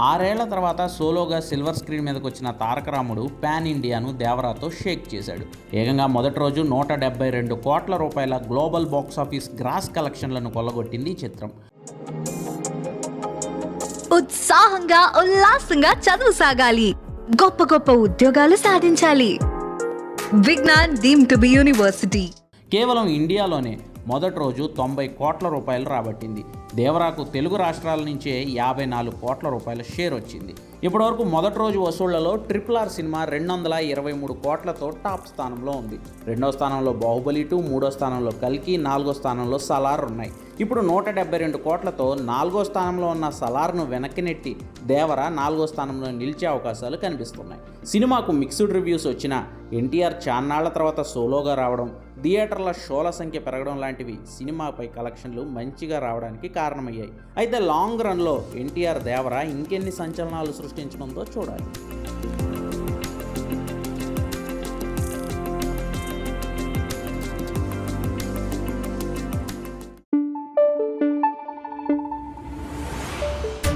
ఆరేళ్ళ తర్వాత సోలోగా సిల్వర్ స్క్రీన్ మీదకి వచ్చిన తారక రాముడు పాన్ ఇండియాను దేవరాతో షేక్ చేశాడు. ఏకంగా మొదటి రోజు నూట డెబ్బై రెండు కోట్ల రూపాయల గ్లోబల్ బాక్స్ ఆఫీస్ గ్రాస్ కలెక్షన్లను కొల్లగొట్టింది ఈ చిత్రం. ఉత్సాహంగా ఉల్లాసంగా చదువు సాగాలి. గొప్ప గొప్ప ఉద్యోగాలు సాధించాలి. Vignan deemed to be university. కేవలం ఇండియాలోనే మొదటి రోజు తొంభై కోట్ల రూపాయలు రాబట్టింది. దేవరాకు తెలుగు రాష్ట్రాల నుంచే యాభై నాలుగు కోట్ల రూపాయల షేర్ వచ్చింది. ఇప్పటివరకు మొదటి రోజు వసూళ్ళలో ట్రిపుల్ ఆర్ సినిమా రెండు వందల ఇరవై మూడు కోట్లతో టాప్ స్థానంలో ఉంది. రెండో స్థానంలో బాహుబలి టూ మూడో స్థానంలో కల్కి నాలుగో స్థానంలో సలార్ ఉన్నాయి. ఇప్పుడు నూట డెబ్బై రెండు కోట్లతో నాలుగో స్థానంలో ఉన్న సలార్ను వెనక్కి నెట్టి దేవర నాలుగో స్థానంలో నిలిచే అవకాశాలు కనిపిస్తున్నాయి. సినిమాకు మిక్స్డ్ రివ్యూస్ వచ్చిన ఎన్టీఆర్ చాన్నాళ్ళ తర్వాత సోలోగా రావడం థియేటర్ల షోల సంఖ్య పెరగడం లాంటివి సినిమాపై కలెక్షన్లు మంచిగా రావడానికి కారణమయ్యాయి. అయితే లాంగ్ రన్లో ఎన్టీఆర్ దేవర ఇంకెన్ని సంచలనాలు సృష్టించడంతో చూడాలి.